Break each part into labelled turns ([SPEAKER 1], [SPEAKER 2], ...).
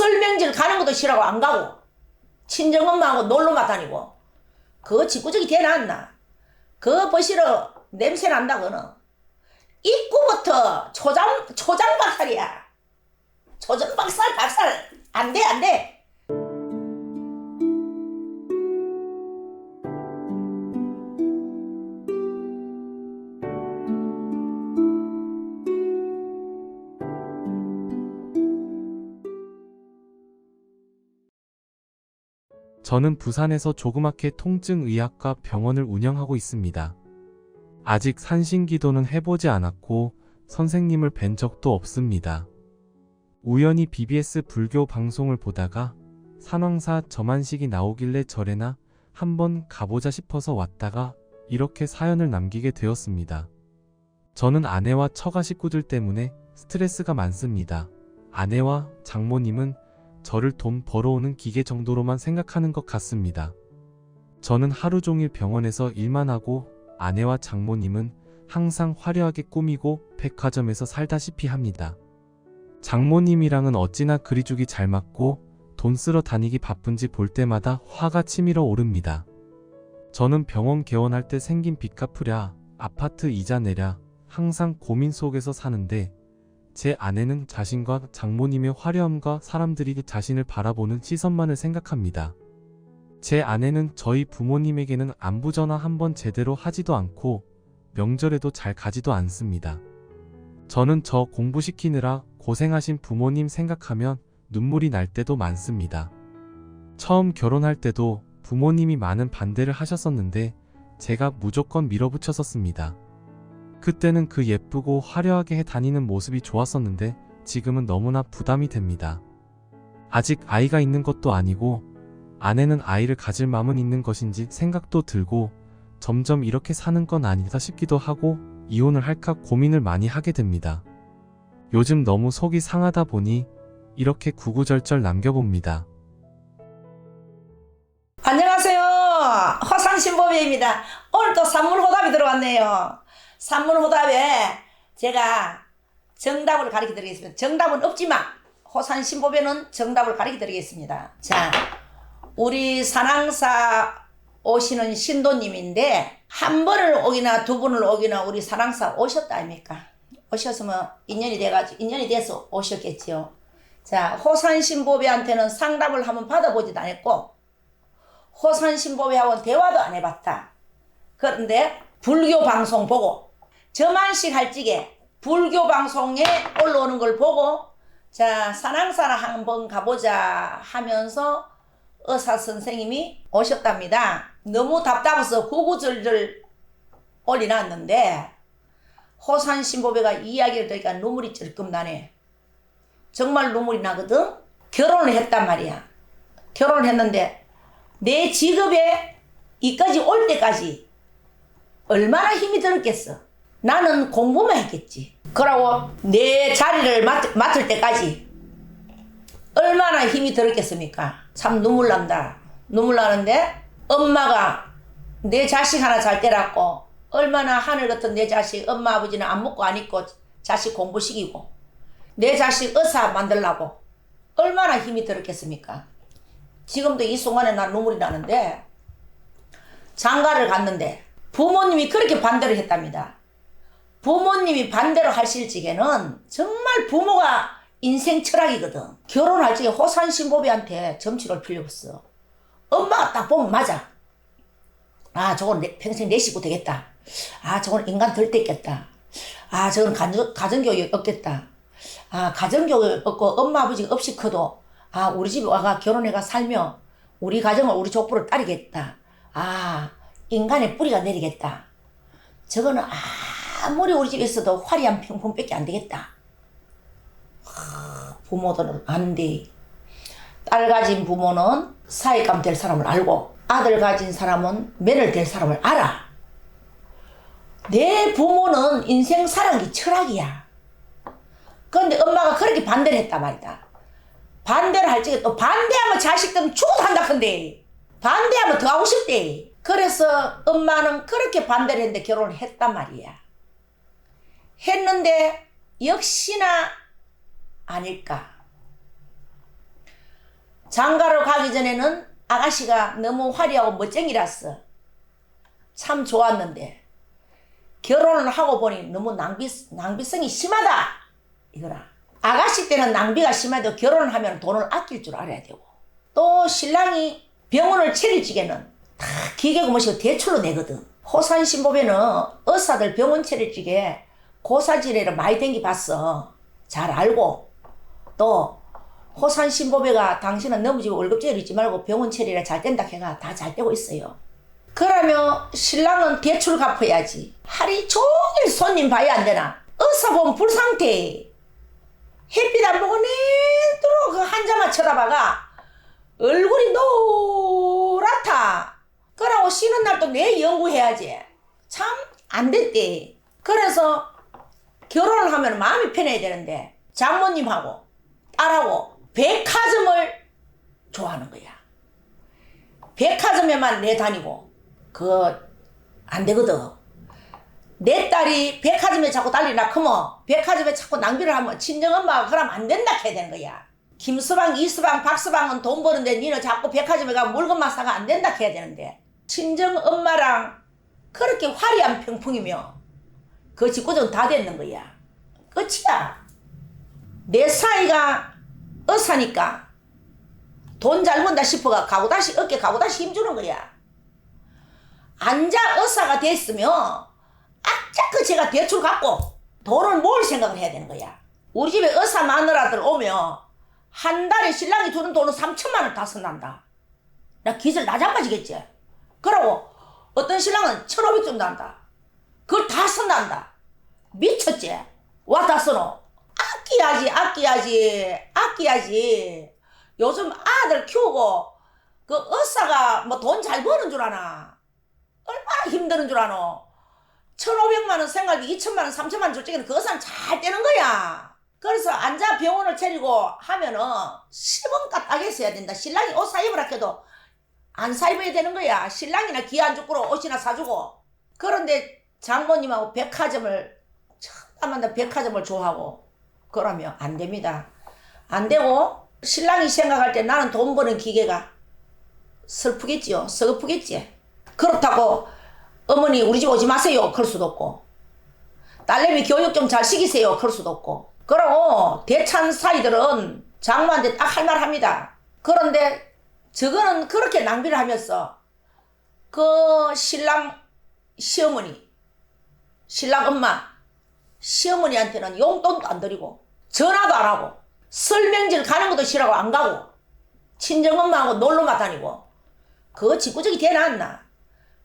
[SPEAKER 1] 설명질 가는 것도 싫어하고 안 가고 친정엄마하고 놀러만 다니고 그거 짓구적이 대놨나? 그거 버시러 냄새 난다 그는. 입구부터 초장 초장 박살이야. 초장 박살 박살. 안돼 안돼
[SPEAKER 2] 저는 부산에서 조그맣게 통증의학과 병원을 운영하고 있습니다. 아직 산신기도는 해보지 않았고 선생님을 뵌 적도 없습니다. 우연히 BBS 불교 방송을 보다가 산왕사 저만식이 나오길래 절에나 한번 가보자 싶어서 왔다가 이렇게 사연을 남기게 되었습니다. 저는 아내와 처가 식구들 때문에 스트레스가 많습니다. 아내와 장모님은 저를 돈 벌어오는 기계 정도로만 생각하는 것 같습니다. 저는 하루 종일 병원에서 일만 하고 아내와 장모님은 항상 화려하게 꾸미고 백화점에서 살다시피 합니다. 장모님이랑은 어찌나 그리죽이 잘 맞고 돈 쓰러 다니기 바쁜지 볼 때마다 화가 치밀어 오릅니다. 저는 병원 개원할 때 생긴 빚 갚으랴 아파트 이자 내랴 항상 고민 속에서 사는데 제 아내는 자신과 장모님의 화려함과 사람들이 자신을 바라보는 시선만을 생각합니다. 제 아내는 저희 부모님에게는 안부 전화 한 번 제대로 하지도 않고 명절에도 잘 가지도 않습니다. 저는 저 공부시키느라 고생하신 부모님 생각하면 눈물이 날 때도 많습니다. 처음 결혼할 때도 부모님이 많은 반대를 하셨었는데 제가 무조건 밀어붙였었습니다. 그때는 그 예쁘고 화려하게 해 다니는 모습이 좋았었는데 지금은 너무나 부담이 됩니다. 아직 아이가 있는 것도 아니고 아내는 아이를 가질 마음은 있는 것인지 생각도 들고 점점 이렇게 사는 건 아니다 싶기도 하고 이혼을 할까 고민을 많이 하게 됩니다. 요즘 너무 속이 상하다 보니 이렇게 구구절절 남겨봅니다.
[SPEAKER 1] 안녕하세요 허상신보배입니다 오늘 또 산문호답이 들어왔네요 산문 호답에 제가 정답을 가르쳐 드리겠습니다. 정답은 없지만 호산 신보배는 정답을 가르쳐 드리겠습니다. 자 우리 산항사 오시는 신도님인데 한 번을 오기나 두 번을 오기나 우리 산항사 오셨다 아닙니까? 오셨으면 인연이 돼가지고 인연이 돼서 오셨겠지요. 자 호산 신보배한테는 상담을 한번 받아보지도 않았고 호산 신보배하고 대화도 안 해봤다. 그런데 불교 방송 보고 저만식 할 적에 불교 방송에 올라오는 걸 보고 자 산항사라 한번 가보자 하면서 의사 선생님이 오셨답니다. 너무 답답해서 구구절절 올려놨는데 호산 신보배가 이야기를 들으니까 눈물이 찔끔 나네. 정말 눈물이 나거든. 결혼을 했단 말이야. 결혼을 했는데 내 직업에 이까지 올 때까지 얼마나 힘이 들었겠어. 나는 공부만 했겠지. 그러고 내 자리를 맡, 맡을 때까지 얼마나 힘이 들었겠습니까? 참 눈물 난다. 눈물 나는데 엄마가 내 자식 하나 잘 때랐고 얼마나 하늘 같은 내 자식 엄마 아버지는 안 먹고 안 입고 자식 공부 시키고 내 자식 의사 만들라고 얼마나 힘이 들었겠습니까? 지금도 이 순간에 난 눈물이 나는데 장가를 갔는데 부모님이 그렇게 반대를 했답니다. 부모님이 반대로 하실 적에는 정말 부모가 인생 철학이거든. 결혼할 적에 호산 신보비한테 점치를 필요 없어. 엄마가 딱 보면 맞아. 아, 저건 내, 평생 내 식구 되겠다. 아, 저건 인간 덜 됐겠다. 아, 저건 가정, 가정교육 없겠다. 아, 가정교육 없고 엄마 아버지가 없이 커도 아, 우리 집에 와가 결혼해가 살며 우리 가정을 우리 족보를 따르겠다. 아, 인간의 뿌리가 내리겠다. 저거는 아 무리 우리 집에 있어도 화려한 평풍밖에 안 되겠다. 하, 부모들은 안 돼. 딸 가진 부모는 사회감 될 사람을 알고 아들 가진 사람은 매를 될 사람을 알아. 내 부모는 인생 살아기 철학이야. 그런데 엄마가 그렇게 반대를 했단 말이다. 반대를 할 적에 또 반대하면 자식들은 죽어도 한다 큰데 반대하면 더 하고 싶대 그래서 엄마는 그렇게 반대를 했는데 결혼을 했단 말이야 했는데 역시나 아닐까 장가로 가기 전에는 아가씨가 너무 화려하고 멋쟁이랐어. 참 좋았는데 결혼을 하고 보니 너무 낭비 낭비성이 심하다 이거라. 아가씨 때는 낭비가 심해도 결혼을 하면 돈을 아낄 줄 알아야 되고 또 신랑이 병원을 차릴 적에는 다 기계고 뭐시고 대출로 내거든. 호산 신법에는 의사들 병원 차릴 적에 고사지례를 많이 댕기 봤어. 잘 알고 또 호산 신보배가 당신은 너무 지금 월급제를 잊지 말고 병원 처리를 잘 된다 해가 다 잘 되고 있어요. 그러면 신랑은 대출 갚아야지. 하루 종일 손님 봐야 안 되나? 의사 보면 불상태. 햇빛 안 보고 내도록 그 한자만 쳐다봐가 얼굴이 노랗다. 그러고 쉬는 날또내 연구해야지. 참 안 됐대. 그래서 결혼을 하면 마음이 편해야 되는데 장모님하고 딸하고 백화점을 좋아하는 거야. 백화점에만 내 다니고 그 안 되거든. 내 딸이 백화점에 자꾸 달리나 크면 백화점에 자꾸 낭비를 하면 친정엄마가 그러면 안 된다 해야 되는 거야. 김서방, 이서방, 박서방은 돈 버는데 니는 자꾸 백화점에 가 물건만 사가 안 된다 해야 되는데 친정엄마랑 그렇게 화려한 평풍이며 그 직구정 다 됐는 거야. 끝이야. 내 사이가 의사니까 돈 잘 번다 싶어가 가고 다시 어깨 가고 다시 힘주는 거야. 앉아 의사가 됐으면 아짜 그 제가 대출 갚고 돈을 모을 생각을 해야 되는 거야. 우리 집에 의사 마누라들 오면 한 달에 신랑이 주는 돈은 3천만 원 다 쓴단다. 나 기절 나자빠지겠지. 그러고 어떤 신랑은 1,500 정도 한다. 그걸 다 쓴단다. 미쳤지? 와다 써노. 아껴야지, 아껴야지, 아껴야지. 요즘 아들 키우고 그 의사가 뭐 돈 잘 버는 줄 아나? 얼마나 힘드는 줄 아노? 1,500만 원 생활비 2천만 원, 3천만 원 줄 적에는 그 의사는 잘 되는 거야. 그래서 앉아 병원을 차리고 하면은 10원값 따게 써야 된다. 신랑이 옷 사입으라 해도 안 사입어야 되는 거야. 신랑이나 기안 죽고로 옷이나 사주고. 그런데 장모님하고 백화점을 참만다 백화점을 좋아하고 그러면 안 됩니다. 안 되고 신랑이 생각할 때 나는 돈 버는 기계가 슬프겠지요. 서글프겠지. 그렇다고 어머니 우리 집 오지 마세요. 그럴 수도 없고 딸내미 교육 좀 잘 시키세요. 그럴 수도 없고 그러고 대찬 사이들은 장모한테 딱 할 말 합니다. 그런데 저거는 그렇게 낭비를 하면서 그 신랑 시어머니 신랑 엄마 시어머니한테는 용돈도 안 드리고 전화도 안 하고 설명질 가는 것도 싫어하고 안 가고 친정엄마하고 놀러만 다니고 그거 짓구적이 되나안나?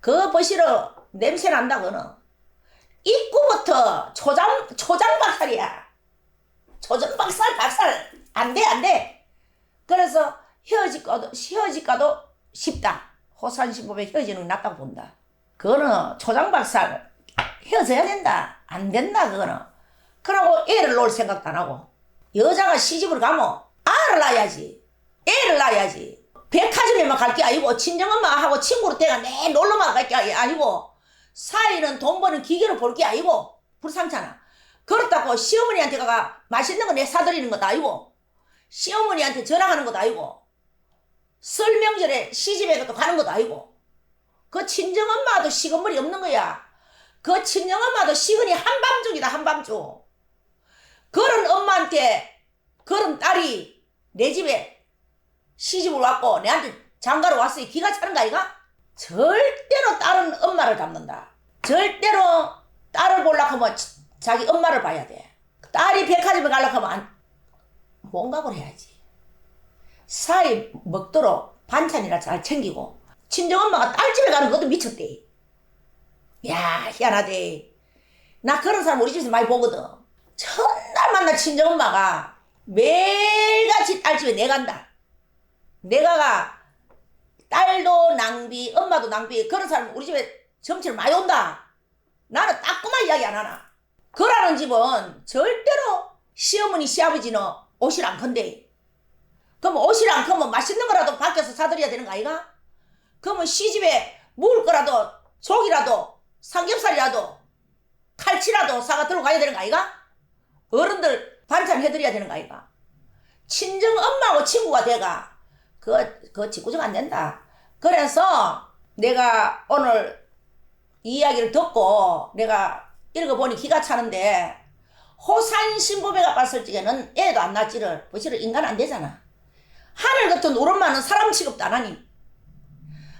[SPEAKER 1] 그거 버시러 냄새 난다 그는. 입구부터 초장 초장 박살이야. 초장 박살 박살. 안돼 안돼. 그래서 헤어질까도 헤어질까도 쉽다. 호산신법에 헤어지는 게 낫다고 본다. 그거는 초장 박살 헤어져야 된다. 안 된다, 그거는. 그러고 애를 놓을 생각도 안 하고. 여자가 시집을 가면 알을 낳아야지. 애를 낳아야지. 백화점에만 갈 게 아니고, 친정엄마하고 친구로 때가 내 놀러만 갈 게 아니고, 사이는 돈 버는 기계로 볼 게 아니고, 불상찮아. 그렇다고 시어머니한테 가 맛있는 거 내 사드리는 것도 아니고, 시어머니한테 전화하는 것도 아니고, 설명절에 시집에 도 가는 것도 아니고, 그 친정엄마도 시건물이 없는 거야. 그 친정엄마도 시근이 한밤중이다 한밤중. 그런 엄마한테 그런 딸이 내 집에 시집을 왔고 내한테 장가로 왔으니 기가 차는 거 아이가? 절대로 딸은 엄마를 닮는다. 절대로 딸을 보려고 하면 자기 엄마를 봐야 돼. 딸이 백화점에 가려고 하면 안, 뭔가를 해야지. 사이 먹도록 반찬이나 잘 챙기고 친정엄마가 딸 집에 가는 것도 미쳤대 야, 희한하대. 나 그런 사람 우리 집에서 많이 보거든. 첫날 만나 친정엄마가 매일같이 딸 집에 내 간다. 내가 가 딸도 낭비, 엄마도 낭비, 그런 사람 우리 집에 점치를 많이 온다. 나는 따끔한 이야기 안 하나. 그러는 집은 절대로 시어머니, 시아버지는 옷을 안 컨대. 그럼 옷을 안 크면 맛있는 거라도 밖에서 사드려야 되는 거 아이가? 그러면 시집에 먹을 거라도 속이라도 삼겹살이라도 칼치라도 사가 들고 가야 되는 거 아이가? 어른들 반찬 해드려야 되는 거 아이가? 친정 엄마하고 친구가 돼가 그거, 그거 직구정 안 된다. 그래서 내가 오늘 이 이야기를 듣고 내가 읽어보니 기가 차는데 호산 신부배가 봤을 적에는 애도 안 낳지를 뭐지를 인간 안 되잖아. 하늘 같은 오른마는 사람 취급도 안 하니.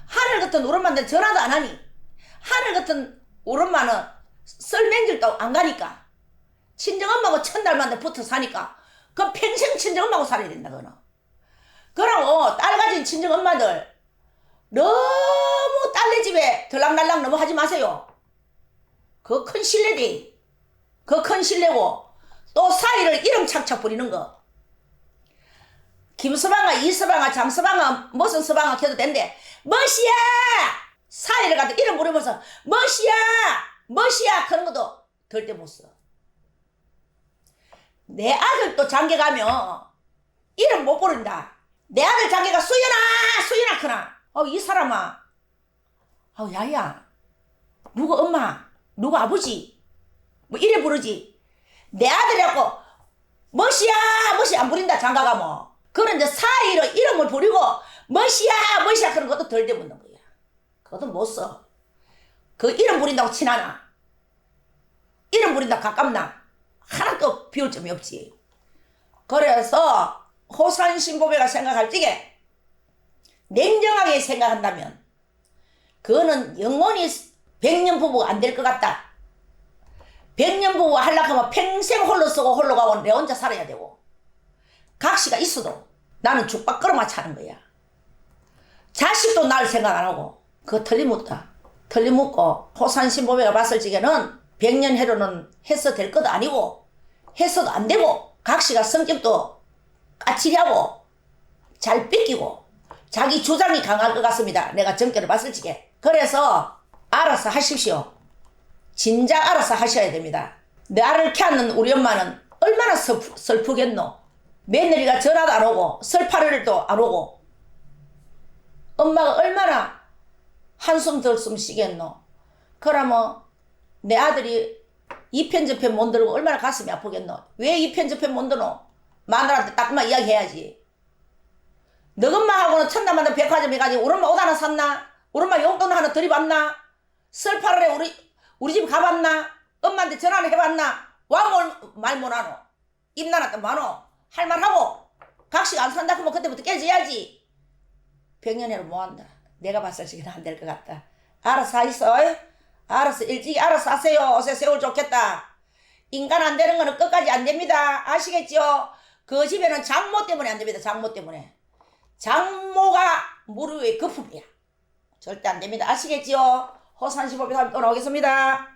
[SPEAKER 1] 하늘 같은 오른마인데 전화도 안 하니. 하늘 같은 오른마는 썰맹길도 안 가니까. 친정엄마하고 천달만데 붙어 사니까. 그 평생 친정엄마하고 살아야 된다, 그거는. 그러고 딸 가진 친정엄마들 너무 딸네 집에 들락날락 너무 하지 마세요. 그거 큰 신뢰대. 그거 큰 신뢰고 또 사이를 이름 착착 부리는 거. 김서방아, 이서방아, 장서방아, 무슨 서방아 켜도 된대. 멋이야! 사이를 갖다 이름 부르면서 멋이야! 멋이야! 그런 것도 절대 못 써. 내 아들도 장계 가면 이름 못 부른다. 내 아들 장계가 수연아! 수연아! 크나. 어, 이 사람아. 어, 야야. 누구 엄마? 누구 아버지? 뭐 이래 부르지. 내 아들이라고 멋이야! 멋이 안 부린다. 장가가 뭐. 그런데 사이로 이름을 부리고 멋이야! 멋이야! 그런 것도 덜 되묻는 거야. 그것도 못 써. 그 이름 부린다고 친하나? 이름 부린다고 가깝나? 하나도 비울 점이 없지. 그래서 호산 신보배가 생각할 적에 냉정하게 생각한다면 그거는 영원히 백년 부부가 안 될 것 같다. 백년 부부 하려고 하면 평생 홀로 쓰고 홀로 가고 내 혼자 살아야 되고 각시가 있어도 나는 끓어마 차는 거야. 자식도 날 생각 안 하고 그거 틀림없다. 틀림없고 호산 신보배가 봤을 적에는 백년 해로는 해서 될 것도 아니고 해서도 안 되고 각시가 성격도 까칠하고 잘 뺏기고 자기 주장이 강할 것 같습니다. 내가 점괘를 봤을 적에. 그래서 알아서 하십시오. 진작 알아서 하셔야 됩니다. 나를 키웠는 우리 엄마는 얼마나 슬프, 슬프겠노. 며느리가 전화도 안 오고 설파를도 안 오고 엄마가 얼마나 한숨 들숨 쉬겠노. 그러면 내 아들이 이편저편못 들고 얼마나 가슴이 아프겠노. 왜 이편저편못 드노? 마누라한테 딱만 이야기해야지. 너 엄마하고는 천남만도 백화점 해가지고 우리 엄마 옷 하나 샀나? 우리 엄마 용돈 하나 들이받나? 설파를 해 우리 우리 집 가봤나? 엄마한테 전화를 해봤나? 와뭘 못하노? 입나나 또 많어? 할 말하고 각시가 안 산다 그러면 그때부터 깨져야지. 병연애를 뭐한다. 내가 봤을 적에는 안 될 것 같다. 알아서 하이소. 알아서 일찍 알아서 하세요. 옷에 세월 좋겠다. 인간 안 되는 거는 끝까지 안 됩니다. 아시겠죠? 그 집에는 장모 때문에 안 됩니다. 장모 때문에. 장모가 무릎의 거품이야. 절대 안 됩니다. 아시겠지요? 호산시법에 또 나오겠습니다.